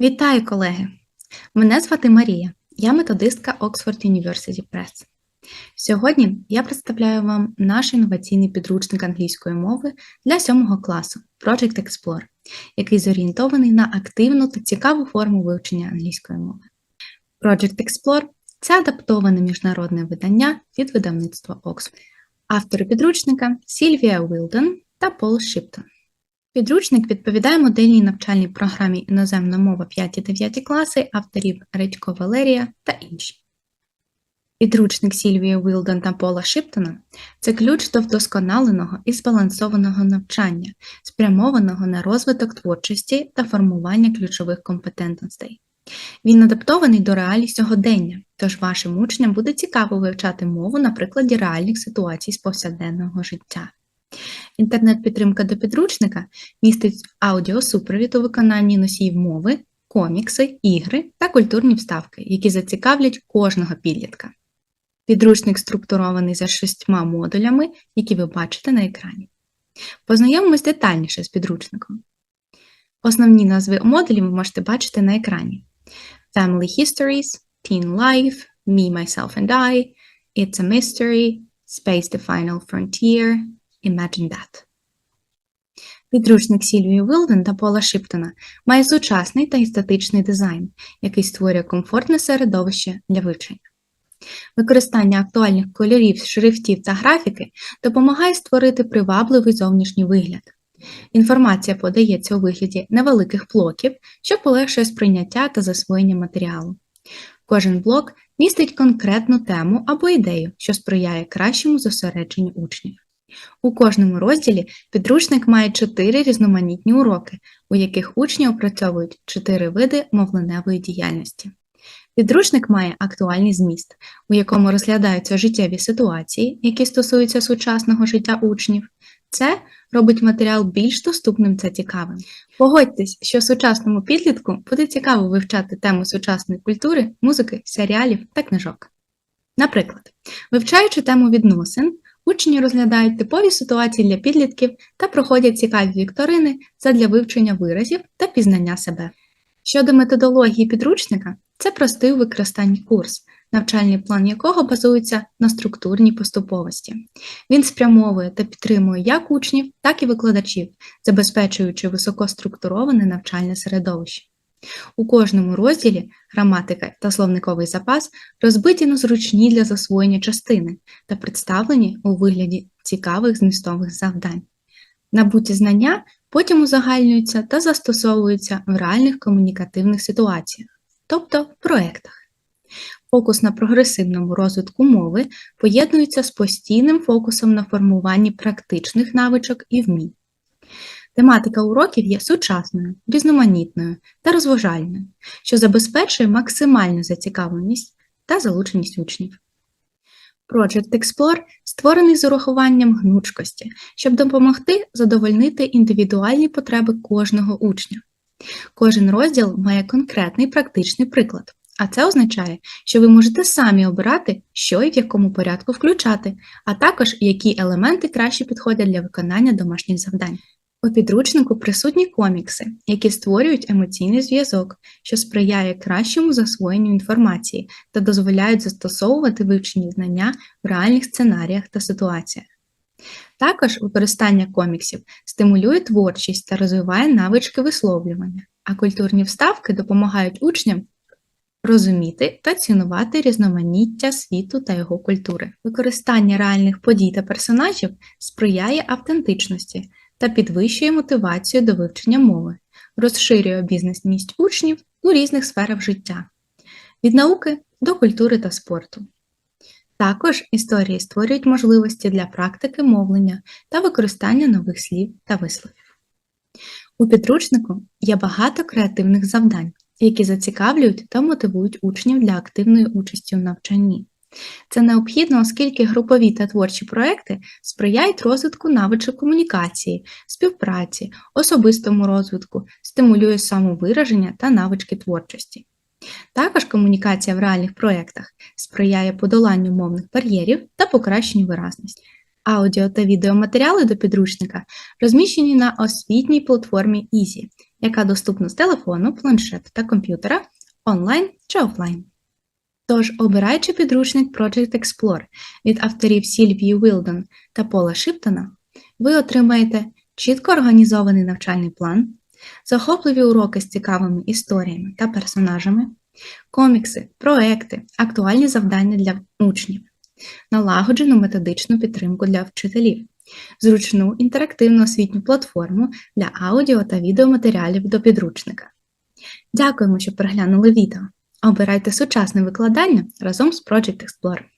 Вітаю, колеги! Мене звати Марія, я методистка Oxford University Press. Сьогодні я представляю вам наш інноваційний підручник англійської мови для 7 класу Project Explore, який зорієнтований на активну та цікаву форму вивчення англійської мови. Project Explore це адаптоване міжнародне видання від видавництва Oxford. Автори підручника Сільвія Уілден та Пол Шиптон. Підручник відповідає модельній навчальній програмі Іноземна мова 5-9 класи авторів Редько Валерія та інші. Підручник Сільвії Уілден та Пола Шиптона це ключ до вдосконаленого і збалансованого навчання, спрямованого на розвиток творчості та формування ключових компетентностей. Він адаптований до реалій сьогодення, тож вашим учням буде цікаво вивчати мову на прикладі реальних ситуацій з повсякденного життя. Інтернет-підтримка до підручника містить аудіосупровід у виконанні носіїв мови, комікси, ігри та культурні вставки, які зацікавлять кожного підлітка. Підручник структурований за шістьма модулями, які ви бачите на екрані. Познайомимось детальніше з підручником. Основні назви модулів ви можете бачити на екрані: Family Histories, Teen Life, Me, Myself and I, It's a Mystery, Space the Final Frontier, Imagine That. Підручник Сільвії Вілден та Пола Шиптона має сучасний та естетичний дизайн, який створює комфортне середовище для вивчення. Використання актуальних кольорів, шрифтів та графіки допомагає створити привабливий зовнішній вигляд. Інформація подається у вигляді невеликих блоків, що полегшує сприйняття та засвоєння матеріалу. Кожен блок містить конкретну тему або ідею, що сприяє кращому зосередженню учнів. У кожному розділі підручник має чотири різноманітні уроки, у яких учні опрацьовують чотири види мовленевої діяльності. Підручник має актуальний зміст, у якому розглядаються життєві ситуації, які стосуються сучасного життя учнів. Це робить матеріал більш доступним та цікавим. Погодьтесь, що сучасному підлітку буде цікаво вивчати тему сучасної культури, музики, серіалів та книжок. Наприклад, вивчаючи тему відносин, учні розглядають типові ситуації для підлітків та проходять цікаві вікторини задля вивчення виразів та пізнання себе. Щодо методології підручника, це простий у використанні курс, навчальний план якого базується на структурній поступовості. Він спрямовує та підтримує як учнів, так і викладачів, забезпечуючи високоструктуроване навчальне середовище. У кожному розділі граматика та словниковий запас розбиті на зручні для засвоєння частини та представлені у вигляді цікавих змістових завдань. Набуті знання потім узагальнюються та застосовуються в реальних комунікативних ситуаціях, тобто в проєктах. Фокус на прогресивному розвитку мови поєднується з постійним фокусом на формуванні практичних навичок і вмінь. Тематика уроків є сучасною, різноманітною та розважальною, що забезпечує максимальну зацікавленість та залученість учнів. Project Explore створений з урахуванням гнучкості, щоб допомогти задовольнити індивідуальні потреби кожного учня. Кожен розділ має конкретний практичний приклад, а це означає, що ви можете самі обирати, що і в якому порядку включати, а також які елементи краще підходять для виконання домашніх завдань. У підручнику присутні комікси, які створюють емоційний зв'язок, що сприяє кращому засвоєнню інформації та дозволяють застосовувати вивчені знання в реальних сценаріях та ситуаціях. Також використання коміксів стимулює творчість та розвиває навички висловлювання, а культурні вставки допомагають учням розуміти та цінувати різноманіття світу та його культури. Використання реальних подій та персонажів сприяє автентичності та підвищує мотивацію до вивчення мови, розширює обізнаність учнів у різних сферах життя, від науки до культури та спорту. Також історії створюють можливості для практики мовлення та використання нових слів та висловів. У підручнику є багато креативних завдань, які зацікавлюють та мотивують учнів для активної участі у навчанні. Це необхідно, оскільки групові та творчі проекти сприяють розвитку навичок комунікації, співпраці, особистому розвитку, стимулює самовираження та навички творчості. Також комунікація в реальних проєктах сприяє подоланню мовних бар'єрів та покращенню виразності. Аудіо та відеоматеріали до підручника розміщені на освітній платформі Easy, яка доступна з телефону, планшету та комп'ютера онлайн чи офлайн. Тож, обираючи підручник Project Explore від авторів Сільвії Вілдон та Пола Шиптона, ви отримаєте чітко організований навчальний план, захопливі уроки з цікавими історіями та персонажами, комікси, проекти, актуальні завдання для учнів, налагоджену методичну підтримку для вчителів, зручну інтерактивну освітню платформу для аудіо та відеоматеріалів до підручника. Дякуємо, що переглянули відео. Обирайте сучасне викладання разом з Project Explorer.